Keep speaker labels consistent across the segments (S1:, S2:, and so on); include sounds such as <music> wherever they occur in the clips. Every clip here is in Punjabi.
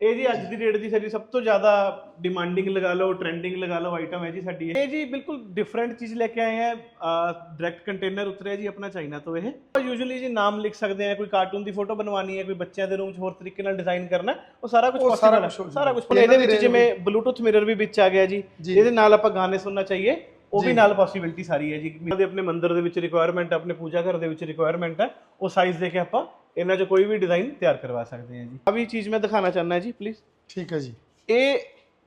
S1: ਇਹ ਜੀ ਅੱਜ ਦੀ ਡੇਟ ਦੀ ਸਾਡੀ ਸਭ ਤੋਂ ਜ਼ਿਆਦਾ ਡਿਮਾਂਡਿੰਗ ਲਗਾ ਲਓ ਟ੍ਰੈਂਡਿੰਗ ਲਗਾ ਲਓ ਆਈਟਮ ਹੈ ਜੀ ਸਾਡੀ ਇਹ। ਜੀ ਬਿਲਕੁਲ ਡਿਫਰੈਂਟ ਚੀਜ਼ ਲੈ ਕੇ ਆਏ ਆ ਡਾਇਰੈਕਟ ਕੰਟੇਨਰ ਉਤਰਿਆ ਜੀ ਆਪਣਾ ਚਾਈਨਾ ਤੋਂ ਇਹ ਯੂਜੂਅਲੀ ਜੀ ਨਾਮ ਲਿਖ ਸਕਦੇ ਆ ਕੋਈ ਕਾਰਟੂਨ ਦੀ ਫੋਟੋ ਬਣਵਾਉਣੀ ਹੈ ਕੋਈ ਬੱਚਿਆਂ ਦੇ ਰੂਮ 'ਚ ਹੋਰ ਤਰੀਕੇ ਨਾਲ ਡਿਜ਼ਾਈਨ ਕਰਨਾ ਉਹ ਸਾਰਾ ਕੁਝ ਪੋਸੀਬਲ
S2: ਹੋ
S1: ਸਾਰਾ ਕੁਝ। ਇਹਦੇ ਵਿੱਚ ਜਿਵੇਂ ਬਲੂਟੁੱਥ ਮਿਰਰ ਵੀ ਵਿੱਚ ਆ ਗਿਆ ਜੀ। ਇਹਦੇ ਨਾਲ ਆਪਾਂ ਗਾਣੇ ਸੁਣਨਾ ਚਾਹੀਏ ਉਹ ਵੀ। ਨਾਲ ਪੋਸੀਬਿਲਿਟੀ ਸਾਰੀ ਹੈ ਜੀ ਆਪਣੇ ਮੰਦਿਰ ਦੇ ਵਿੱਚ ਰਿਕੁਆਇਰਮੈਂਟ ਆਪਣੇ ਪੂਜਾ ਘਰ ਦੇ ਵਿੱਚ ਰਿਕੁਆਇਰਮੈਂਟ ਹੈ ਉਹ ਸਾਈਜ਼ ਦੇ ਕੇ ਆਪਾਂ ਇਹਨਾਂ 'ਚ ਕੋਈ ਵੀ ਡਿਜ਼ਾਈਨ ਤਿਆਰ ਕਰਵਾ ਸਕਦੇ ਹਾਂ ਜੀ। ਆ ਵੀ ਚੀਜ਼ ਮੈਂ ਦਿਖਾਣਾ ਚਾਹੁੰਦਾ ਜੀ ਪਲੀਜ਼
S2: ਠੀਕ ਹੈ ਜੀ।
S1: ਇਹ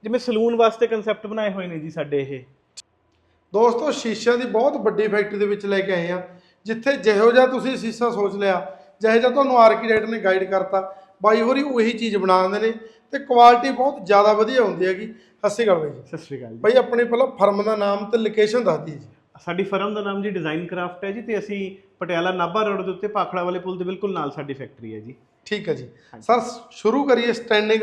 S1: ਜਿਵੇਂ ਸਲੂਨ ਵਾਸਤੇ ਕਨਸੈਪਟ ਬਣਾਏ ਹੋਏ ਨੇ ਜੀ ਸਾਡੇ ਇਹ।
S2: ਦੋਸਤੋ ਸ਼ੀਸ਼ਿਆਂ ਦੀ ਬਹੁਤ ਵੱਡੀ ਫੈਕਟਰੀ ਦੇ ਵਿੱਚ ਲੈ ਕੇ ਆਏ ਆ ਜਿੱਥੇ ਜਿਹੋ ਜਿਹਾ ਤੁਸੀਂ ਸ਼ੀਸ਼ਾ ਸੋਚ ਲਿਆ ਜਿਹੋ ਜਿਹਾ ਤੁਹਾਨੂੰ ਆਰਕੀਟੈਕਟ ਨੇ ਗਾਈਡ ਕਰਤਾ ਬਾਈ ਹੋਰੀ ਉਹੀ ਚੀਜ਼ ਬਣਾ ਦਿੰਦੇ ਨੇ ਤੇ ਕੁਆਲਿਟੀ ਬਹੁਤ ਜ਼ਿਆਦਾ ਵਧੀਆ ਹੁੰਦੀ ਹੈਗੀ। ਸਤਿ ਸ਼੍ਰੀ ਅਕਾਲ ਬਾਈ ਜੀ।
S1: ਸਤਿ ਸ਼੍ਰੀ ਅਕਾਲ ਜੀ।
S2: ਬਾਈ ਆਪਣੀ ਪਹਿਲਾਂ ਫਰਮ ਦਾ ਨਾਮ ਤੇ ਲੋਕੇਸ਼ਨ ਦੱਸ ਦਿਓ ਜੀ।
S1: ਸਾਡੀ ਫਰਮ ਦਾ ਨਾਮ ਜੀ ਡਿਜ਼ਾਈਨ ਕਰਾਫਟ ਹੈ ਜੀ ਤੇ ਅਸੀਂ ਪਟਿਆਲਾ ਨਾਭਾ ਰੋਡ ਦੇ ਉੱਤੇ ਪਾਖੜਾ ਵਾਲੇ ਪੁਲ ਦੇ ਬਿਲਕੁਲ ਨਾਲ ਸਾਡੀ ਫੈਕਟਰੀ ਹੈ ਜੀ।
S2: ਠੀਕ ਹੈ ਜੀ। ਸਰ ਸ਼ੁਰੂ ਕਰੀਏ ਸਟੈਂਡਿੰਗ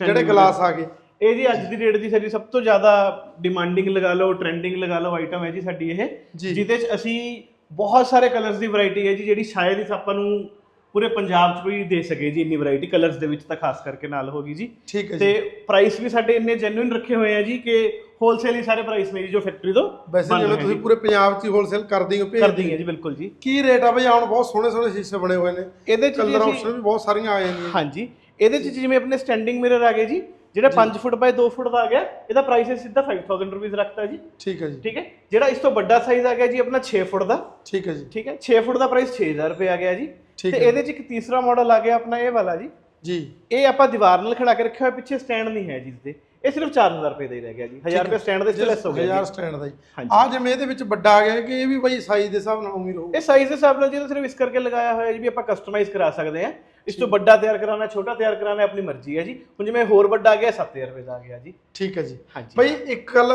S2: ਜਿਹੜੇ ਗਲਾਸ ਆ ਗਏ।
S1: ਇਹ ਜੀ ਅੱਜ ਦੀ ਡੇਟ ਦੀ ਸਾਡੀ ਸਭ ਤੋਂ ਜ਼ਿਆਦਾ ਡਿਮਾਂਡਿੰਗ ਲਗਾ ਲਓ ਟ੍ਰੈਂਡਿੰਗ ਲਗਾ ਲਓ ਆਈਟਮ ਹੈ ਜੀ ਸਾਡੀ ਇਹ। ਜਿਹਦੇ 'ਚ ਅਸੀਂ ਬਹੁਤ ਸਾਰੇ ਕਲਰਸ ਦੀ ਵੈਰਾਈਟੀ ਹੈ ਜੀ ਜਿਹੜੀ ਸ਼ਾਇਦ ਹੀ ਆਪਾਂ ਨੂੰ ਪੂਰੇ ਪੰਜਾਬ 'ਚ ਕੋਈ ਦੇ ਸਕੇ ਜੀ ਇੰਨੀ ਵੈਰਾਈਟੀ ਕਲਰਸ ਦੇ ਵਿੱਚ ਤਾਂ ਖਾਸ ਕਰਕੇ ਨਾਲ ਹੋਗੀ ਜੀ।
S2: ਠੀਕ ਹੈ
S1: ਤੇ
S2: ਜੀ।
S1: ਪ੍ਰਾਈਸ ਵੀ ਸਾਡੇ ਇੰਨੇ ਜੈਨੂਇਨ ਰੱਖੇ ਹੋਏ ਆ ਜੀ ਕਿ ਹੋਲਸੇਲ ਹੀ ਸਾਰੇ ਪ੍ਰਾਈਸ ਨੇ ਜੀ ਜੋ ਫੈਕਟਰੀ ਤੋਂ
S2: ਵੈਸੇ
S1: ਬਣ
S2: ਜਿਵੇਂ
S1: ਰਹੇ
S2: ਤੁਸੀਂ
S1: ਜੀ।
S2: ਪੂਰੇ ਪੰਜਾਬ 'ਚ ਹੋਲਸੇਲ ਕਰਦੇ ਹੋ ਭੇਜ
S1: ਕਰਦੀ ਹੈ ਜੀ ਬਿਲਕੁਲ ਜੀ।
S2: ਕੀ ਰੇਟ ਆ ਬਈ? ਹੁਣ ਬਹੁਤ ਸੋਹਣੇ ਸੋਹਣੇ ਸ਼ੀਸ਼ੇ ਬਣੇ ਹੋਏ ਨੇ।
S1: ਇਹਦੇ 'ਚ ਜੀ
S2: ਕਲਰ
S1: ਅਸੀਂ-
S2: ਆਪਸ਼ਨ ਵੀ ਬਹੁਤ ਸਾਰੀਆਂ ਆ ਜਾਂਦੀਆਂ
S1: ਹਾਂਜੀ। ਇਹਦੇ 'ਚ ਜਿਵੇਂ ਆਪਣੇ ਸਟੈਂਡਿੰਗ ਮਿਰਰ ਆ ਗਏ ਜੀ ਜਿਹੜਾ 5 ਫੁੱਟ ਬਾਈ 2 ਫੁੱਟ ਦਾ ਆ ਗਿਆ ਇਹਦਾ ਪ੍ਰਾਈਸ ਹੈ ਸਿੱਧਾ 5000 ਰੁਪਏ ਰੱਖਤਾ ਜੀ।
S2: ਠੀਕ ਹੈ ਜੀ।
S1: ਠੀਕ ਹੈ? ਜਿਹੜਾ ਇਸ ਤੋਂ ਵੱਡਾ ਸਾਈਜ਼ ਆ ਗਿਆ ਜੀ ਆਪਣਾ 6 ਫੁੱਟ ਦਾ।
S2: ਠੀਕ ਹੈ ਜੀ।
S1: ਠੀਕ ਹੈ? 6 ਫੁੱਟ ਦਾ ਪ੍ਰਾਈਸ 6000 ਰੁਪਏ ਆ ਗਿਆ ਜੀ।
S2: ਠੀਕ
S1: ਤੇ
S2: ਹੈ।
S1: ਇਹਦੇ 'ਚ ਇੱਕ ਤੀਸਰਾ ਮਾਡਲ ਆ ਗਿਆ ਆਪਣਾ ਇਹ ਵਾਲਾ ਜੀ।
S2: ਜੀ।
S1: ਇਹ ਆਪਾਂ ਦੀਵਾਰ ਨਾਲ ਖੜਾ ਕੇ ਰੱਖਿਆ ਹੋਇਆ ਪਿੱਛੇ ਸਟੈਂਡ ਨਹੀਂ ਹੈ ਜਿਸ ਦੇ। ਇਹ ਸਿਰਫ 4000 ਰੁਪਏ ਦਾ ਹੀ ਰਹਿ ਗਿਆ ਜੀ। 1000 ਰੁਪਏ ਸਟੈਂਡ ਦੇ ਲੈਸ ਹੋ ਗਿਆ
S2: ਹਜ਼ਾਰ
S1: ਜੀ।
S2: ਸਟੈਂਡ ਦਾ ਜੀ। ਆ ਜਿਵੇਂ ਇਹਦੇ ਵਿੱਚ ਵੱਡਾ ਆ ਗਿਆ ਕਿ ਇਹ ਵੀ ਬਈ ਸਾਈਜ਼ ਦੇ ਹਿਸਾਬ ਨਾਲ ਉਮੀ ਰਹੂ
S1: ਇਹ ਸਾਈਜ਼ ਦੇ ਹਿਸਾਬ ਨਾਲ ਜਿਹੜਾ ਸਿਰਫ ਇਸ ਕਰਕੇ ਲਗਾਇਆ ਹੋਇਆ ਜੀ ਵੀ ਆਪਾਂ ਕਸਟਮਾਈਜ਼ ਕਰਾ ਸਕਦੇ ਹਾਂ। ਇਸ ਤੋਂ ਵੱਡਾ ਤਿਆਰ ਕਰਾਉਣਾ ਛੋਟਾ ਤਿਆਰ ਕਰਾਉਣਾ ਆਪਣੀ ਮਰਜ਼ੀ ਹੈ ਜੀ। ਹੁਣ ਜਿਵੇਂ ਹੋਰ ਵੱਡਾ ਆ ਗਿਆ 7000 ਰੁਪਏ ਦਾ ਆ ਗਿਆ ਜੀ।
S2: ਠੀਕ ਹੈ ਜੀ। ਬਈ ਇੱਕ ਗੱਲ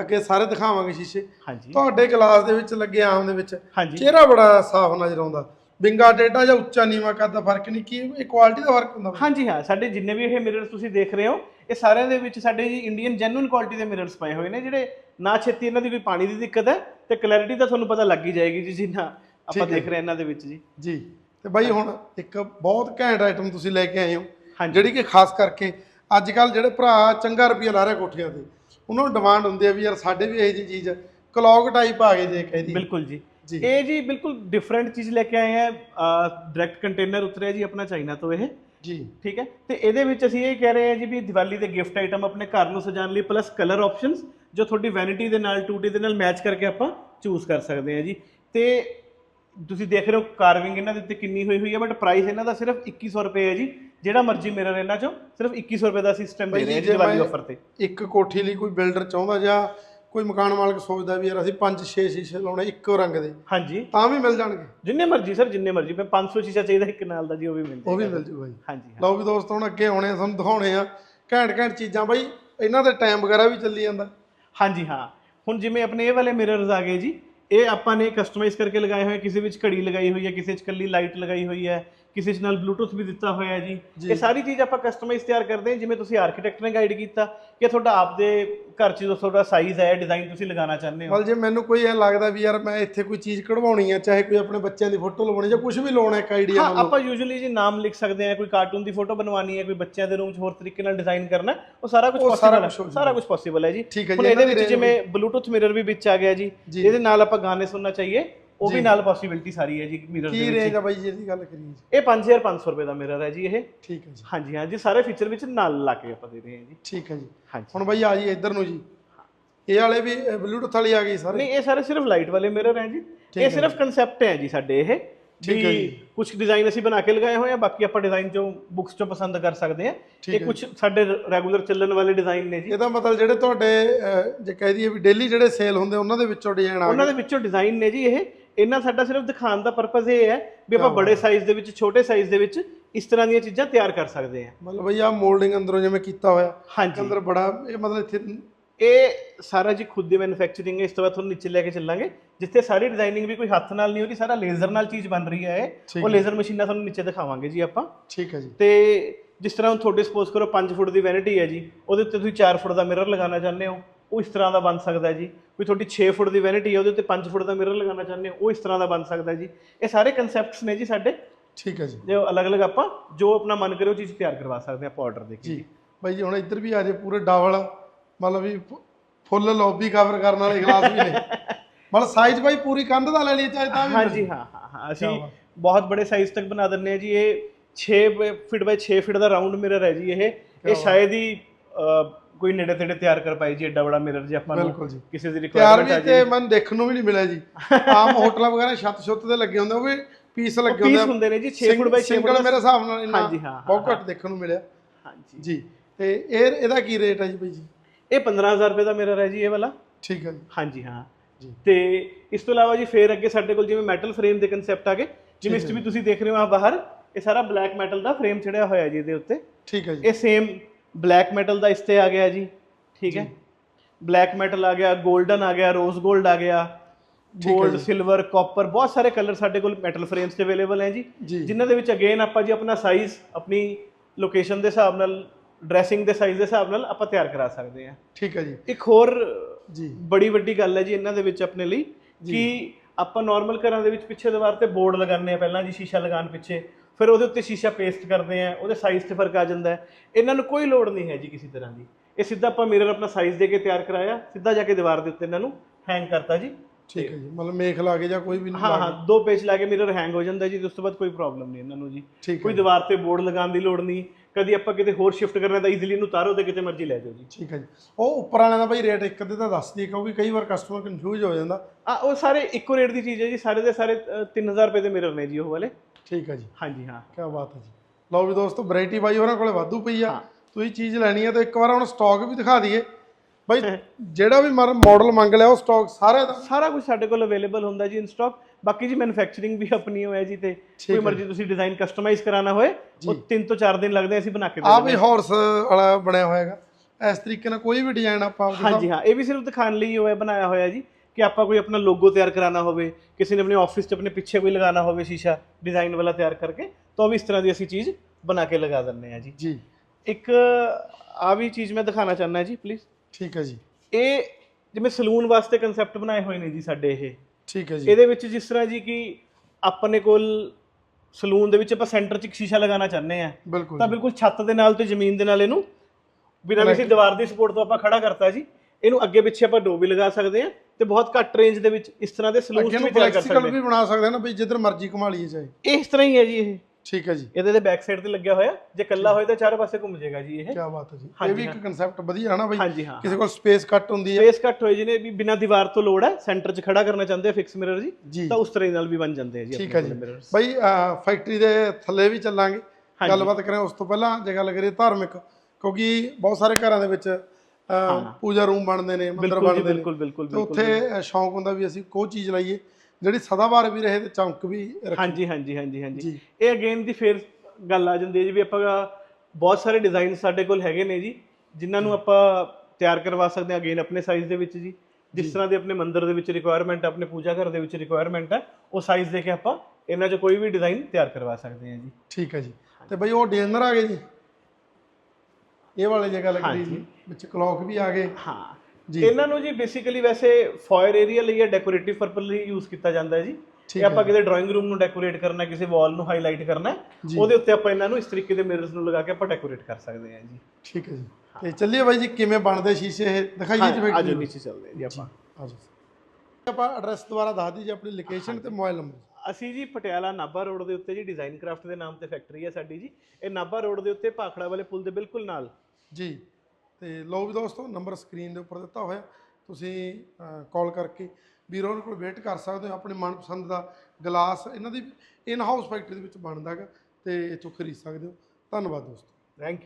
S2: ਅੱਗੇ ਸਾਰੇ ਦਿਖਾਵਾਂਗੇ ਸ਼ੀਸ਼ੇ। ਤੁਹਾਡੇ ਗਲਾਸ ਦੇ ਵਿੱਚ ਲੱਗੇ ਆਮ ਦੇ ਵਿੱਚ। ਚਿਹਰਾ ਬੜਾ ਸਾਫ਼ ਨਜ਼ਰ ਆਉਂਦਾ। ਵਿੰਗਾ ਟੇਡਾ ਜਾਂ ਉੱਚਾ ਨੀਵਾ ਕਰਦਾ ਫ਼ਰਕ ਨਹੀਂ ਕੀ ਇਹ ਕੁਆਲਿਟੀ ਦਾ ਫ਼ਰਕ ਹੁੰਦਾ
S1: ਹਾਂਜੀ ਹਾਂ। ਸਾਡੇ ਜਿੰਨੇ ਵੀ ਇਹ ਮਿਰਰਸ ਤੁਸੀਂ ਦੇਖ ਰਹੇ ਹੋ ਇਹ ਸਾਰਿਆਂ ਦੇ ਵਿੱਚ ਸਾਡੇ ਜੀ ਇੰਡੀਅਨ ਜੈਨੂਇਨ ਕੁਆਲਿਟੀ ਦੇ ਮਿਰਰਸ ਪਏ ਹੋਏ ਨੇ ਜਿਹੜੇ ਨਾ ਛੇਤੀ ਇਹਨਾਂ ਦੀ ਕੋਈ ਪਾਣੀ ਦੀ ਦਿੱਕਤ ਹੈ ਤੇ ਕਲੈਰਿਟੀ ਤਾਂ ਤੁਹਾਨੂੰ ਪਤਾ ਲੱਗ ਹੀ ਜਾਏਗੀ ਜੀ ਜਿੰਨਾ ਆਪਾਂ। ਦੇਖ ਰਹੇ ਇਹਨਾਂ ਦੇ ਵਿੱਚ ਜੀ।
S2: ਜੀ ਤੇ ਬਾਈ ਹੁਣ ਇੱਕ ਬਹੁਤ ਘੈਂਟ ਆਈਟਮ ਤੁਸੀਂ ਲੈ ਕੇ ਆਏ ਹੋ ਜਿਹੜੀ ਕਿ ਖਾਸ ਕਰਕੇ ਅੱਜ ਕੱਲ ਜਿਹੜੇ ਭਰਾ ਚੰਗਾ ਰੁਪਈਆ ਲਾ ਰਿਹਾ ਕੋਠੀਆਂ ਤੇ ਉਹਨਾਂ ਨੂੰ ਡਿਮਾਂਡ ਹੁੰਦੀ ਹੈ ਵੀ ਯਾਰ ਸਾਡੇ ਵੀ ਇਹ ਜੀ ਚੀਜ਼ ਕਲੌਕ ਟਾਈਪ ਆ ਗਈ ਜੇ ਕਹਿੰਦੀ
S1: ਬਿਲਕੁਲ ਜੀ।
S2: ਜੀ।
S1: ਇਹ ਜੀ ਬਿਲਕੁਲ ਡਿਫਰੈਂਟ ਚੀਜ਼ ਲੈ ਕੇ ਆਏ ਆ ਡਾਇਰੈਕਟ ਕੰਟੇਨਰ ਉਤਰਿਆ ਜੀ ਆਪਣਾ ਚਾਈਨਾ ਤੋਂ ਇਹ।
S2: ਜੀ।
S1: ਠੀਕ ਹੈ? ਤੇ ਇਹਦੇ ਵਿੱਚ ਅਸੀਂ ਇਹ ਕਹਿ ਰਹੇ ਹਾਂ ਜੀ ਵੀ ਦੀਵਾਲੀ ਦੇ ਗਿਫਟ ਆਈਟਮ ਆਪਣੇ ਘਰ ਨੂੰ ਸਜਾਉਣ ਲਈ ਪਲੱਸ ਕਲਰ ਆਪਸ਼ਨਸ ਜੋ ਤੁਹਾਡੀ ਵੈਨਿਟੀ ਦੇ ਨਾਲ ਟੂਟੀ ਦੇ ਨਾਲ ਮੈਚ ਕਰਕੇ ਆਪਾਂ ਚੂਜ਼ ਕਰ ਸਕਦੇ ਹਾਂ ਜੀ। ਤੇ ਤੁਸੀਂ ਦੇਖ ਰਹੇ ਹੋ ਕਾਰਵਿੰਗ ਇਹਨਾਂ ਦੇ ਉੱਤੇ ਕਿੰਨੀ ਹੋਈ ਹੋਈ ਹੈ ਬਟ ਪ੍ਰਾਈਸ ਇਹਨਾਂ ਦਾ ਸਿਰਫ 2100 ਰੁਪਏ ਹੈ ਜੀ। ਜਿਹੜਾ ਮਰਜ਼ੀ ਮਿਰਰ ਇਹਨਾਂ ਚੋਂ ਸਿਰਫ 2100 ਰੁਪਏ ਦਾ ਸਿਸਟਮ ਦੇ ਰਹੇ
S2: ਜੀ,
S1: ਦੀਵਾਲੀ ਆਫਰ ਤੇ।
S2: ਇੱਕ ਕੋਠੀ ਲਈ ਕੋਈ ਬਿਲਡਰ ਚਾਹੁੰਦਾ ਜਾਂ ਕੋਈ ਮਕਾਨ ਮਾਲਕ ਸੋਚਦਾ ਵੀ ਯਾਰ ਅਸੀਂ 5-6 ਸ਼ੀਸ਼ੇ ਲਾਉਣੇ ਇੱਕੋ ਰੰਗ ਦੇ।
S1: ਹਾਂਜੀ।
S2: ਤਾਂ ਵੀ ਮਿਲ ਜਾਣਗੇ।
S1: ਜਿੰਨੇ ਮਰਜ਼ੀ ਸਰ ਜਿੰਨੇ ਮਰਜ਼ੀ। ਮੈਂ 500 ਸ਼ੀਸ਼ਾ ਚਾਹੀਦਾ ਇੱਕ ਨਾਲ ਦਾ ਜੀ ਉਹ ਵੀ ਮਿਲ
S2: ਉਹ ਵੀ ਮਿਲ ਜੂਗਾ ਜੀ।
S1: ਹਾਂਜੀ।
S2: ਲਓ ਵੀ ਦੋਸਤੋ ਹੁਣ ਅੱਗੇ ਆਉਣੇ ਆ ਤੁਹਾਨੂੰ ਦਿਖਾਉਣੇ ਆ ਘੈਂਟ ਘੈਂਟ ਚੀਜ਼ਾਂ। ਬਾਈ ਇਹਨਾਂ ਦੇ ਟਾਈਮ ਵਗੈਰਾ ਵੀ ਚੱਲੀ ਜਾਂਦਾ।
S1: ਹਾਂਜੀ ਹਾਂ। ਹੁਣ ਜਿਵੇਂ ਆਪਣੇ ਇਹ ਵਾਲੇ ਮਿਰਰਸ ਆ ਗਏ ਜੀ ਇਹ ਆਪਾਂ ਨੇ ਕਸਟਮਾਈਜ਼ ਕਰਕੇ ਲਗਾਏ ਹੋਏ ਕਿਸੇ ਵਿੱਚ ਘੜੀ ਲਗਾਈ ਹੋਈ ਹੈ ਕਿਸੇ 'ਚ ਕੱਲੀ ਲਾਈਟ ਲਗਾਈ ਹੋਈ ਹੈ ਕਿਸੇ 'ਚ ਨਾਲ ਬਲੂਟੁੱਥ ਵੀ ਦਿੱਤਾ ਹੋਇਆ ਹੈ ਜੀ। ਇਹ ਸਾਰੀ ਚੀਜ਼ ਆਪਾਂ ਕਸਟਮਾਈਜ਼ ਤਿਆਰ ਕਰਦੇ ਹਾਂ ਜਿਵੇਂ ਤੁਸੀਂ ਆਰਕੀਟੈਕਟ ਨੇ ਗਾਈਡ ਕੀਤਾ ਕਿ ਤੁਹਾਡਾ ਆਪਦੇ ਘਰ 'ਚ ਜੋ ਤੁਹਾਡਾ ਸਾਈਜ਼ ਹੈ ਡਿਜ਼ਾਈਨ ਤੁਸੀਂ ਲਗਾਉਣਾ ਚਾਹੁੰਦੇ ਹੋ।
S2: ਮਤਲਬ ਜੇ ਮੈਨੂੰ ਕੋਈ ਇਹ ਲੱਗਦਾ ਵੀ ਯਾਰ ਮੈਂ ਇੱਥੇ ਕੋਈ ਚੀਜ਼ ਕਢਵਾਉਣੀ ਆ ਚਾਹੇ ਕੋਈ ਆਪਣੇ ਬੱਚਿਆਂ ਦੀ ਫੋਟੋ ਲਵਾਉਣੀ ਜਾਂ ਕੁਝ ਵੀ ਲਾਉਣਾ ਇੱਕ ਆਈਡੀਆ
S1: ਹਾਂ ਆਪਾਂ ਯੂਜੂਅਲੀ ਜੀ ਨਾਮ ਲਿਖ ਸਕਦੇ ਹਾਂ ਕੋਈ ਕਾਰਟੂਨ ਦੀ ਫੋਟੋ ਬਣਵਾਉਣੀ ਹੈ ਕੋਈ ਬੱਚਿਆਂ ਦੇ ਰੂਮ 'ਚ ਹੋਰ ਤਰੀਕੇ ਨਾਲ ਡਿਜ਼ਾਈਨ ਕਰਨਾ ਹੈ, ਉਹ ਸਾਰਾ ਕੁਝ ਪੋਸੀਬਲ
S2: ਹੋ।
S1: ਹੈ ਸਾਰਾ ਕੁਝ ਪੋਸੀਬਲ ਹੈ ਜੀ।
S2: ਹੈ
S1: ਹੁਣ ਇਹਦੇ ਵਿੱਚ ਜਿਵੇਂ ਬਲੂਟੁੱਥ ਮਿਰਰ ਵੀ ਵਿੱਚ ਆ ਗਿਆ ਜੀ। ਇਹਦੇ ਨਾਲ ਆਪਾਂ ਗਾਣੇ ਸੁਣਨਾ ਚਾਹੀਏ। ਉਹ ਵੀ। ਨਾਲ ਪੋਸੀਬਿਲਿਟੀ ਸਾਰੀ ਹੈ ਜੀ ਮਿਰਰ ਦੇ
S2: ਕੀ
S1: ਵਿੱਚ।
S2: ਰੇਂਜ ਆ ਬਾਈ ਜੀ ਇਹਦੀ ਗੱਲ ਕਰੀਏ ਜੀ?
S1: ਇਹ 5500 ਰੁਪਏ ਦਾ ਮਿਰਰ ਹੈ ਜੀ ਇਹ।
S2: ਠੀਕ ਹੈ ਜੀ।
S1: ਹਾਂਜੀ ਹਾਂ ਜੀ ਸਾਰੇ ਫੀਚਰ ਵਿੱਚ ਨਾਲ ਲਾ ਕੇ ਆਪਾਂ ਦੇ ਰਹੇ ਹਾਂ ਜੀ।
S2: ਠੀਕ ਹੈ ਜੀ।
S1: ਹਾਂਜੀ।
S2: ਹੁਣ ਬਾਈ ਆ ਜੀ ਇੱਧਰ ਨੂੰ ਜੀ। ਇਹ ਵਾਲੇ ਵੀ ਬਲੂਟੁੱਥ ਵਾਲੀ ਆ ਗਈ ਸਾਰੇ।
S1: ਨਹੀਂ ਇਹ ਸਾਰੇ ਸਿਰਫ ਲਾਈਟ ਵਾਲੇ ਮਿਰਰ ਹੈ ਜੀ। ਇਹ ਸਿਰਫ ਕਨਸੈਪਟ ਹੈ ਜੀ ਸਾਡੇ ਇਹ
S2: ਠੀਕ ਹੈ
S1: ਵੀ
S2: ਜੀ।
S1: ਕੁਝ ਡਿਜ਼ਾਈਨ ਅਸੀਂ ਬਣਾ ਕੇ ਲਗਾਏ ਹੋਏ ਆ ਬਾਕੀ ਆਪਾਂ ਡਿਜ਼ਾਈਨ ਚੋਂ ਬੁక్స్ ਚੋਂ ਪਸੰਦ ਕਰ ਸਕਦੇ ਆ
S2: ਠੀਕ
S1: ਇਹ ਕੁਝ ਸਾਡੇ ਰੈਗੂਲਰ ਚੱਲਣ ਵਾਲੇ ਡਿਜ਼ਾਈਨ ਨੇ ਜੀ।
S2: ਇਹਦਾ ਮਤਲਬ ਜਿਹੜੇ ਤੁਹਾਡੇ ਅਹ, ਜੇ ਕਹਿ ਦਈਏ ਵੀ ਡੇਲੀ ਜਿਹੜੇ ਸੇਲ ਹੁੰਦੇ ਉਹਨਾਂ ਦੇ ਵਿੱਚੋਂ ਡਿਜ਼ਾਈਨ ਆ
S1: ਉਹਨਾਂ ਦੇ ਵਿੱਚੋਂ ਡਿਜ਼ਾਈਨ ਨੇ ਜੀ ਇਹ। ਇਹਨਾਂ ਸਾਡਾ ਸਿਰਫ ਦਿਖਾਉਣ ਦਾ ਪਰਪਸ ਇਹ ਹੈ ਵੀ ਆਪਾਂ ਬੜੇ ਸਾਈਜ਼ ਦੇ ਵਿੱਚ ਛੋਟੇ ਸਾਈਜ਼ ਦੇ ਵਿੱਚ ਇਸ ਤਰ੍ਹਾਂ ਦੀਆਂ ਚੀਜ਼ਾਂ ਤਿਆਰ ਕਰ ਸਕਦੇ ਹਾਂ।
S2: ਮਤਲਬ ਆ ਮੋਲਡਿੰਗ ਅੰਦਰੋਂ ਜਿਵੇਂ ਕੀਤਾ ਹੋਇਆ
S1: ਹਾਂਜੀ।
S2: ਅੰਦਰ ਬੜਾ ਇਹ ਮਤਲਬ ਇੱਥੇ
S1: ਇਹ ਸਾਰਾ ਜੀ ਖੁਦ ਦੀ ਮੈਨੂਫੈਕਚਰਿੰਗ ਹੈ ਇਸ ਤੋਂ ਬਾਅਦ ਤੁਹਾਨੂੰ ਨੀਚੇ ਲੈ ਕੇ ਚੱਲਾਂਗੇ। ਜਿੱਥੇ ਸਾਰੀ ਡਿਜ਼ਾਈਨਿੰਗ ਵੀ ਕੋਈ ਹੱਥ ਨਾਲ ਨਹੀਂ ਹੋ ਰਹੀ ਸਾਰਾ ਲੇਜ਼ਰ ਨਾਲ ਚੀਜ਼ ਬਣ ਰਹੀ ਹੈ ਉਹ ਲੇਜ਼ਰ ਮਸ਼ੀਨਾਂ ਤੁਹਾਨੂੰ ਨੀਚੇ ਦਿਖਾਵਾਂਗੇ ਜੀ ਆਪਾਂ।
S2: ਠੀਕ ਹੈ ਜੀ।
S1: ਤੇ ਜਿਸ ਤਰ੍ਹਾਂ ਹੁਣ ਤੁਹਾਡੇ ਸਪੋਜ਼ ਕਰੋ 5 ਫੁੱਟ ਦੀ ਵੈਨਿਟੀ ਹੈ ਜੀ ਉਹਦੇ ਉੱਤੇ ਤੁਸੀਂ 4 ਫੁੱਟ ਦਾ ਮਿਰਰ ਲਗਾਉਣਾ ਚਾਹੁੰਦੇ ਹੋ। ਉਹ ਇਸ ਤਰ੍ਹਾਂ ਦਾ ਬਣ ਸਕਦਾ ਜੀ। ਕੋਈ ਤੁਹਾਡੀ 6 ਫੁੱਟ ਦੀ ਵੈਨਿਟੀ ਹੈ ਉਹਦੇ ਉੱਤੇ 5 ਫੁੱਟ ਦਾ ਮਿਰਰ ਲਗਾਉਣਾ ਚਾਹੁੰਦੇ ਹੋ ਉਹ ਇਸ ਤਰ੍ਹਾਂ ਦਾ ਬਣ ਸਕਦਾ ਜੀ। ਇਹ ਸਾਰੇ ਕਨਸੈਪਟਸ ਨੇ ਜੀ ਸਾਡੇ।
S2: ਠੀਕ ਹੈ ਜੀ।
S1: ਜੋ ਅਲੱਗ-ਅਲੱਗ ਆਪਾਂ ਜੋ ਆਪਣਾ ਮਨ ਕਰੇ ਉਹ ਚੀਜ਼ ਤਿਆਰ ਕਰਵਾ ਸਕਦੇ ਆਪਾਂ ਆਰਡਰ ਦੇ ਕੇ
S2: ਜੀ। ਬਾਈ ਜੀ ਹੁਣ ਇੱਧਰ ਵੀ ਆ ਜੇ ਪੂਰੇ ਡਬਲ ਮਤਲਬ ਵੀ ਫੁੱਲ ਲੌਬੀ ਕਵਰ ਕਰਨ ਵਾਲੇ ਗਲਾਸ ਵੀ ਨੇ। <laughs> ਮਤਲਬ ਸਾਈਜ਼ ਬਾਈ ਪੂਰੀ ਕੰਧ ਦਾ ਲੈ ਲਈ ਚਾਹੇ ਤਾਂ ਵੀ
S1: ਹਾਂਜੀ ਹਾਂ ਹਾਂ ਅਸੀਂ। ਬਹੁਤ ਬੜੇ ਸਾਈਜ਼ ਤੱਕ ਬਣਾ ਦਿੰਨੇ ਆ ਜੀ। ਇਹ 6 ਫਿਟ ਬਾਈ 6 ਫਿਟ ਦਾ ਰਾਉਂਡ ਮਿਰਰ ਹੈ ਜੀ ਇਹ। ਇਹ ਸ਼ਾਇਦ ਹੀ ਕੋਈ ਨੇੜੇ ਤੇੜੇ ਤਿਆਰ ਕਰ ਪਾਈ ਜੀ ਐਡਾ ਬੜਾ ਮਿਰਰ ਜੇ ਆਪਾਂ ਨੂੰ
S2: ਬਿਲਕੁਲ ਜੀ।
S1: ਕਿਸੇ ਦੀ
S2: ਤਿਆਰ
S1: ਰਿਕੁਆਇਰਮੈਂਟ
S2: ਵੀ
S1: ਆ
S2: ਤੇ
S1: ਜੀ
S2: ਮਨ ਦੇਖਣ ਨੂੰ ਵੀ ਨਹੀਂ ਮਿਲਿਆ ਜੀ। ਆਮ ਹੋਟਲਾਂ ਵਗੈਰਾ ਛੱਤ ਛੁੱਤ ਤੇ ਲੱਗੇ ਹੁੰਦੇ ਉਹ ਵੀ ਪੀਸ ਲੱਗੇ
S1: ਪੀਸ
S2: ਹੁੰਦੇ
S1: ਹੁੰਦੇ ਨੇ ਜੀ 6 ਫੁੱਟ ਬਾਈ 6
S2: ਸਿੰਗਲ
S1: ਫੁੱਟ
S2: ਮੇਰੇ ਹਿਸਾਬ ਨਾਲ ਇੰਨਾ
S1: ਹਾਂਜੀ, ਹਾਂ,
S2: ਬਹੁਤ ਘੱਟ ਦੇਖਣ ਨੂੰ ਮਿਲਿਆ।
S1: ਹਾਂਜੀ।
S2: ਜੀ ਤੇ ਇਹ ਇਹਦਾ ਕੀ ਰੇਟ ਹੈ ਜੀ ਬਾਈ ਜੀ?
S1: ਇਹ 15000 ਰੁਪਏ ਦਾ ਮਿਰਰ ਹੈ ਜੀ ਇਹ ਵਾਲਾ।
S2: ਠੀਕ ਹੈ ਜੀ।
S1: ਹਾਂਜੀ ਹਾਂ।
S2: ਜੀ।
S1: ਤੇ ਇਸ ਤੋਂ ਇਲਾਵਾ ਜੀ ਫੇਰ ਅੱਗੇ ਸਾਡੇ ਕੋਲ ਜਿਵੇਂ ਮੈਟਲ ਫਰੇਮ ਦੇ ਕਨਸੈਪਟ ਆ ਗਏ ਜਿਵੇਂ ਇਸ 'ਚ ਵੀ ਤੁਸੀਂ ਦੇਖ ਰਹੇ ਹੋ ਆ ਬਾਹਰ ਇਹ ਸਾਰਾ ਬਲੈਕ ਮੈਟਲ ਦਾ ਫਰੇਮ ਚੜਿਆ ਹੋਇਆ ਜੀ ਇਹਦੇ ਉੱਤੇ।
S2: ਠੀਕ ਹੈ ਜੀ।
S1: ਇਹ ਸੇਮ ਬਲੈਕ ਮੈਟਲ ਦਾ ਇਸ ਤੇ ਆ ਗਿਆ ਜੀ ਠੀਕ ਹੈ? ਬਲੈਕ ਮੈਟਲ ਆ ਗਿਆ 골ਡਨ ਆ ਗਿਆ ਰੋਜ਼ 골ਡ ਆ ਗਿਆ
S2: ਗੋਲਡ
S1: ਸਿਲਵਰ ਕਾਪਰ ਬਹੁਤ ਸਾਰੇ ਕਲਰ ਸਾਡੇ ਕੋਲ ਮੈਟਲ ਫਰੇਮਸ 'ਤੇ ਅਵੇਲੇਬਲ ਹੈ ਜੀ। ਜਿਨ੍ਹਾਂ ਦੇ ਵਿੱਚ ਅਗੇਨ ਆਪਾਂ ਜੀ ਆਪਣਾ ਸਾਈਜ਼ ਆਪਣੀ ਲੋਕੇਸ਼ਨ ਦੇ ਹਿਸਾਬ ਨਾਲ ਡਰੈਸਿੰਗ ਦੇ ਸਾਈਜ਼ ਦੇ ਹਿਸਾਬ ਨਾਲ ਆਪਾਂ ਤਿਆਰ ਕਰਾ ਸਕਦੇ ਹਾਂ।
S2: ਠੀਕ ਹੈ ਜੀ।
S1: ਇੱਕ ਹੋਰ
S2: ਜੀ।
S1: ਬੜੀ ਵੱਡੀ ਗੱਲ ਹੈ ਜੀ ਇਹਨਾਂ ਦੇ ਵਿੱਚ ਆਪਣੇ ਲਈ ਕਿ ਆਪਾਂ ਨਾਰਮਲ ਘਰਾਂ ਦੇ ਵਿੱਚ ਪਿੱਛੇ ਦੀਵਾਰ ਤੇ ਬੋਰਡ ਲਗਾਉਂਦੇ ਆ ਪਹਿਲਾਂ ਜੀ ਸ਼ੀਸ਼ਾ ਲਗਾਉਣ ਪਿੱਛੇ। ਫਿਰ ਉਹਦੇ ਉੱਤੇ ਸ਼ੀਸ਼ਾ ਪੇਸਟ ਕਰਦੇ ਆ ਉਹਦੇ ਸਾਈਜ਼ ਤੇ ਫ਼ਰਕ ਆ ਜਾਂਦਾ ਇਹਨਾਂ ਨੂੰ ਕੋਈ ਲੋੜ ਨਹੀਂ ਹੈ ਜੀ ਕਿਸੇ ਤਰ੍ਹਾਂ ਦੀ। ਇਹ ਸਿੱਧਾ ਆਪਾਂ ਮਿਰਰ ਆਪਣਾ ਸਾਈਜ਼ ਦੇ ਕੇ ਤਿਆਰ ਕਰਾਇਆ ਸਿੱਧਾ ਜਾ ਕੇ ਦੀਵਾਰ ਦੇ ਉੱਤੇ ਇਹਨਾਂ ਨੂੰ ਹੈਂਗ ਕਰਤਾ ਜੀ।
S2: ਠੀਕ ਹੈ ਜੀ ਮਤਲਬ ਮੇਖ ਲਾ ਕੇ ਜਾਂ ਕੋਈ ਵੀ
S1: ਹਾਂ ਹਾਂ ਦੋ ਪੇਜ ਲਾ ਕੇ ਮਿਰਰ ਹੈਂਗ ਹੋ ਜਾਂਦਾ ਜੀ ਉਸ ਤੋਂ ਬਾਅਦ ਕੋਈ ਪ੍ਰੋਬਲਮ ਨਹੀਂ ਇਹਨਾਂ ਨੂੰ ਜੀ। ਕੋਈ ਦੀਵਾਰ ਤੇ ਬੋਰਡ ਲਗਾਉਣ ਦੀ ਲੋੜ ਨਹੀਂ। ਕਦੀ ਆਪਾਂ ਕਿਤੇ ਹੋਰ ਸ਼ਿਫਟ ਕਰਨਾ ਤਾਂ ਈਜ਼ੀਲੀ ਇਹਨੂੰ ਉਤਾਰੋ ਤੇ ਕਿਤੇ ਮਰਜ਼ੀ ਲੈ ਜਾਓ ਜੀ।
S2: ਠੀਕ ਹੈ ਜੀ। ਉਹ ਉੱਪਰ ਵਾਲਿਆਂ ਦਾ ਬਾਈ ਰੇਟ ਇੱਕ ਅੱਧੇ ਤਾਂ ਦੱਸ ਦਈਏ ਕਿਉਂਕਿ ਕਈ ਵਾਰ ਕਸਟਮਰ ਕਨਫਿਊਜ਼ ਹੋ ਜਾਂਦਾ।
S1: ਆ ਉਹ ਸਾਰੇ ਇੱਕੋ ਰੇਟ ਦੀ ਚੀਜ਼ ਹੈ ਜੀ ਸਾਰੇ ਦੇ ਸਾਰੇ ਅ, 3000 ਰੁਪਏ ਦੇ ਮਿਰਰ ਨੇ ਜੀ ਉਹ ਵਾਲੇ।
S2: ਠੀਕ ਹੈ ਜੀ।
S1: ਹਾਂਜੀ ਹਾਂ।
S2: ਕੀ ਬਾਤ ਹੈ ਜੀ। ਲਓ ਵੀ ਦੋਸਤੋ ਵੈਰਾਈਟੀ ਬਾਈ ਉਹਨਾਂ ਕੋਲੇ ਵਾਧੂ ਪਈ ਆ। ਤੁਸੀਂ ਚੀਜ਼ ਲੈਣੀ ਆ ਤਾਂ ਇੱਕ ਵਾਰ ਹੁਣ ਸਟਾਕ ਵੀ ਦਿਖਾ ਦਈਏ। ਬਾਈ ਜਿਹੜਾ ਵੀ ਮਾਡਲ ਮੰਗ ਲਿਆ ਉਹ ਸਟਾਕ ਸਾਰੇ ਦਾ
S1: ਸਾਰਾ ਕੁਝ ਸਾਡੇ ਕੋਲ ਅਵੇਲੇਬਲ ਹੁੰਦਾ ਜੀ ਇਨ ਸਟਾਕ ਬਾਕੀ ਜੀ ਮੈਨੂਫੈਕਚਰਿੰਗ ਵੀ ਆਪਣੀ ਹੋਇਆ ਜੀ ਤੇ। ਕੋਈ ਮਰਜ਼ੀ ਤੁਸੀਂ ਡਿਜ਼ਾਈਨ ਕਸਟਮਾਈਜ਼ ਕਰਾਉਣਾ ਹੋਏ ਉਹ 3 ਤੋਂ 4 ਦਿਨ ਲੱਗਦੇ ਅਸੀਂ ਬਣਾ ਕੇ ਦੇ
S2: ਆ ਵੀ ਹਾਰਸ ਵਾਲਾ ਬਣਿਆ ਹੋਇਆਗਾ ਇਸ ਤਰੀਕੇ ਨਾਲ ਕੋਈ ਵੀ ਡਿਜ਼ਾਈਨ ਆਪਾਂ
S1: ਹਾਂਜੀ ਹਾਂ। ਇਹ ਵੀ ਸਿਰਫ ਦਿਖਾਉਣ ਲਈ ਹੋਇਆ ਬਣਾਇਆ ਹੋਇਆ ਜੀ। ਕਿ ਆਪਾਂ ਕੋਈ ਆਪਣਾ ਲੋਗੋ ਤਿਆਰ ਕਰਾਉਣਾ ਹੋਵੇ ਕਿਸੇ ਨੇ ਆਪਣੇ ਆਫਿਸ 'ਚ ਆਪਣੇ ਪਿੱਛੇ ਕੋਈ ਲਗਾਉਣਾ ਹੋਵੇ ਸ਼ੀਸ਼ਾ ਡਿਜ਼ਾਈਨ ਵਾਲਾ ਤਿਆਰ ਕਰਕੇ ਤਾਂ ਵੀ ਇਸ ਤਰ੍ਹਾਂ ਦੀ ਅਸੀਂ ਚੀਜ਼ ਬਣਾ ਕੇ ਲਗਾ ਦਿੰਦੇ ਆ ਜੀ।
S2: ਜੀ।
S1: ਇੱਕ ਆ ਵੀ ਚੀਜ਼ ਮੈਂ ਦਿਖਾਉਣਾ ਚਾਹੁੰਦਾ ਜੀ ਪਲੀਜ਼
S2: ਠੀਕ ਹੈ ਜੀ।
S1: ਇਹ ਜਿਵੇਂ ਸਲੂਨ ਵਾਸਤੇ ਕਨਸੈਪਟ ਬਣਾਏ ਹੋਏ ਨੇ ਜੀ ਸਾਡੇ ਇਹ।
S2: ਠੀਕ ਹੈ ਜੀ।
S1: ਇਹਦੇ ਵਿੱਚ ਜਿਸ ਤਰ੍ਹਾਂ ਜੀ ਕਿ ਆਪਣੇ ਕੋਲ ਸਲੂਨ ਦੇ ਵਿੱਚ ਆਪਾਂ ਸੈਂਟਰ 'ਚ ਇੱਕ ਸ਼ੀਸ਼ਾ ਲਗਾਉਣਾ ਚਾਹੁੰਦੇ ਆ ਤਾਂ ਬਿਲਕੁਲ ਛੱਤ ਦੇ ਨਾਲ ਤੇ ਜ਼ਮੀਨ ਦੇ ਨਾਲ ਇਹਨੂੰ ਬਿਨਾਂ ਕਿਸੇ ਦੀਵਾਰ ਦੀ ਸਪੋਰਟ ਤੋਂ ਆਪਾਂ ਖੜਾ ਕਰਤਾ ਜੀ। ਇਹਨੂੰ ਅੱਗੇ ਪਿੱਛੇ ਆਪਾਂ ਡੋ ਵੀ ਲਗਾ ਸਕਦੇ ਆ ਤੇ ਬਹੁਤ ਘੱਟ ਰੇਂਜ ਦੇ ਵਿੱਚ ਇਸ ਤਰ੍ਹਾਂ ਦੇ
S2: ਅੱਗੇ
S1: ਵੀ ਤਿਆਰ ਕਰ ਸਕਦੇ
S2: ਵੀ ਬਣਾ ਸਕਦੇ ਨਾ ਬਈ ਜਿੱਧਰ ਮਰਜ਼ੀ ਘੁਮਾ ਲਈਏ ਚਾਹੇ
S1: ਇਸ ਤਰ੍ਹਾਂ ਹੀ ਹੈ ਜੀ ਇਹ।
S2: ਠੀਕ ਹੈ ਜੀ।
S1: ਇਹਦੇ ਦੇ ਬੈਕ ਸਾਈਡ ਤੇ ਲੱਗਿਆ ਹੋਇਆ। ਜੇ ਕੱਲਾ ਹੋਏ ਤਾਂ ਚਾਰੇ ਪਾਸੇ ਘੁੰਮ ਜਾਏਗਾ ਜੀ ਇਹ।
S2: ਕੀ ਬਾਤ ਹੈ ਜੀ। ਇਹ ਵੀ ਇੱਕ ਕਨਸੈਪਟ ਵਧੀਆ ਹੈ ਨਾ ਬਈ।
S1: ਹਾਂਜੀ ਹਾਂ।
S2: ਕਿਸੇ ਕੋਲ ਸਪੇਸ ਘੱਟ ਹੁੰਦੀ ਹੈ।
S1: ਸਪੇਸ ਘੱਟ ਹੋਏ ਜਿਹਨੇ ਵੀ ਬਿਨਾਂ ਦੀਵਾਰ ਤੋਂ ਲੋੜ ਹੈ। ਸੈਂਟਰ 'ਚ ਖੜਾ ਕਰਨਾ ਚਾਹੁੰਦੇ ਆ ਫਿਕਸ ਮਿਰਰ ਜੀ ਤਾਂ ਉਸ ਤਰ੍ਹਾਂ ਨਾਲ ਵੀ ਬਣ ਜਾਂਦੇ ਆ ਜੀ
S2: ਠੀਕ ਹੈ ਜੀ। ਬਈ ਫੈਕਟਰੀ ਦੇ ਥੱਲੇ ਵੀ ਚੱਲਾਂਗੇ। ਗੱਲਬਾਤ ਕਰਾਂ ਉਸ ਤੋਂ ਪਹਿਲਾਂ ਜੇ ਗੱਲ ਕਰੀਏ ਧਾਰਮਿਕ ਕਿਉਂਕਿ ਬਹੁਤ ਸਾਰੇ ਘਰਾਂ ਦੇ ਵਿੱਚ ਪੂਜਾ ਰੂਮ ਬਣਦੇ ਨੇ ਮੰਦਿਰ
S1: ਬਿਲਕੁਲ ਜੀ
S2: ਬਣਦੇ ਨੇ।
S1: ਬਿਲਕੁਲ ਬਿਲਕੁਲ
S2: ਤੇ ਉੱਥੇ ਸ਼ੌਂਕ ਹੁੰਦਾ ਵੀ ਅਸੀਂ ਕੋਈ ਚੀਜ਼ ਲਾਈਏ ਜਿਹੜੀ ਸਦਾਬਹਾਰ ਵੀ ਰਹੇ ਤੇ ਚਮਕ ਵੀ ਰੱਖੇ।
S1: ਹਾਂਜੀ ਹਾਂਜੀ ਹਾਂਜੀ ਹਾਂਜੀ।
S2: ਜੀ।
S1: ਇਹ ਅਗੇਨ ਦੀ ਫੇਰ ਗੱਲ ਆ ਜਾਂਦੀ ਹੈ ਜੀ ਵੀ ਆਪਾਂ ਬਹੁਤ ਸਾਰੇ ਡਿਜ਼ਾਈਨ ਸਾਡੇ ਕੋਲ ਹੈਗੇ ਨੇ ਜੀ ਜਿਨ੍ਹਾਂ ਨੂੰ ਆਪਾਂ ਤਿਆਰ ਕਰਵਾ ਸਕਦੇ ਹਾਂ ਅਗੇਨ ਆਪਣੇ ਸਾਈਜ਼ ਦੇ ਵਿੱਚ ਜੀ। ਜਿਸ ਤਰ੍ਹਾਂ ਦੇ ਆਪਣੇ ਮੰਦਿਰ ਦੇ ਵਿੱਚ ਰਿਕੁਆਇਰਮੈਂਟ ਆਪਣੇ ਪੂਜਾ ਘਰ ਦੇ ਵਿੱਚ ਰਿਕੁਆਇਰਮੈਂਟ ਹੈ ਉਹ ਸਾਈਜ਼ ਦੇ ਕੇ ਆਪਾਂ ਇਹਨਾਂ 'ਚ ਕੋਈ ਵੀ ਡਿਜ਼ਾਈਨ ਤਿਆਰ ਕਰਵਾ ਸਕਦੇ ਹਾਂ ਜੀ।
S2: ਠੀਕ ਹੈ ਜੀ। ਤੇ ਬਈ ਉਹ ਡਿਜ਼ਾਈਨਰ ਆ ਗਏ ਜੀ? ਇਹ ਵਾਲੇ ਜਗ੍ਹਾ ਲੱਗੀ ਜੀ ਵਿੱਚ ਕਲੌਕ ਵੀ ਆ ਗਏ।
S1: ਹਾਂ।
S2: ਜੀ।
S1: ਇਹਨਾਂ ਨੂੰ ਜੀ ਬੇਸਿਕਲੀ ਵੈਸੇ ਫਾਇਰ ਏਰੀਆ ਲਈ ਜਾਂ ਡੈਕੋਰੇਟਿਵ ਪਰਪਸ ਲਈ ਯੂਜ਼ ਕੀਤਾ ਜਾਂਦਾ ਹੈ ਜੀ। ਇਹ ਆਪਾਂ ਕਿਤੇ ਡਰਾਇੰਗ ਰੂਮ ਨੂੰ ਡੈਕੋਰੇਟ ਕਰਨਾ ਕਿਸੇ ਵਾਲ ਨੂੰ ਹਾਈਲਾਈਟ ਕਰਨਾ ਉਹਦੇ ਉੱਤੇ ਆਪਾਂ ਇਹਨਾਂ ਨੂੰ ਇਸ ਤਰੀਕੇ ਦੇ ਮਿਰਰਸ ਨੂੰ ਲਗਾ ਕੇ ਆਪਾਂ ਡੈਕੋਰੇਟ ਕਰ ਸਕਦੇ ਹਾਂ ਜੀ।
S2: ਠੀਕ ਹੈ ਜੀ। ਤੇ ਚੱਲੀਏ ਬਾਈ ਜੀ ਕਿਵੇਂ ਬਣਦੇ ਸ਼ੀਸ਼ੇ ਇਹ? ਦਿਖਾਈਏ ਜੀ
S1: ਆਜੋ ਨੀਚੇ ਚੱਲਦੇ ਜੀ ਆਪਾਂ।
S2: ਆਜੋ ਆਪਾਂ ਐਡਰੈਸ ਦੁਬਾਰਾ ਦੱਸ ਦਈਏ ਆਪਣੀ ਲੋਕੇਸ਼ਨ ਤੇ ਮੋਬਾਈਲ ਨੰਬਰ
S1: ਅਸੀਂ ਜੀ ਪਟਿਆਲਾ ਨਾਭਾ ਰੋਡ ਦੇ ਉੱਤੇ ਜੀ ਡਿਜ਼ਾਈਨ ਕਰਾਫਟ ਦੇ ਨਾਮ ਤੇ ਫੈਕਟਰੀ ਹੈ ਸਾਡੀ ਜੀ। ਇਹ ਨਾਭਾ ਰੋਡ ਦੇ ਉੱਤੇ ਭਾਖੜਾ ਵਾਲੇ ਪੁਲ ਦੇ ਬਿਲਕੁਲ ਨਾਲ।
S2: ਜੀ ਤੇ ਲਓ ਵੀ ਦੋਸਤੋ ਨੰਬਰ ਸਕਰੀਨ ਦੇ ਉੱਪਰ ਦਿੱਤਾ ਹੋਇਆ। ਤੁਸੀਂ ਕਾਲ ਕਰਕੇ ਵੀਰ ਉਹਨਾਂ ਕੋਲ ਵੇਟ ਕਰ ਸਕਦੇ ਹੋ ਆਪਣੇ ਮਨਪਸੰਦ ਦਾ ਗਲਾਸ। ਇਹਨਾਂ ਦੀ ਇਨ ਹਾਊਸ ਫੈਕਟਰੀ ਦੇ ਵਿੱਚ ਬਣਦਾ ਹੈਗਾ ਤੇ ਇੱਥੋਂ ਖਰੀਦ ਸਕਦੇ ਹੋ। ਧੰਨਵਾਦ ਦੋਸਤੋ।
S1: ਥੈਂਕ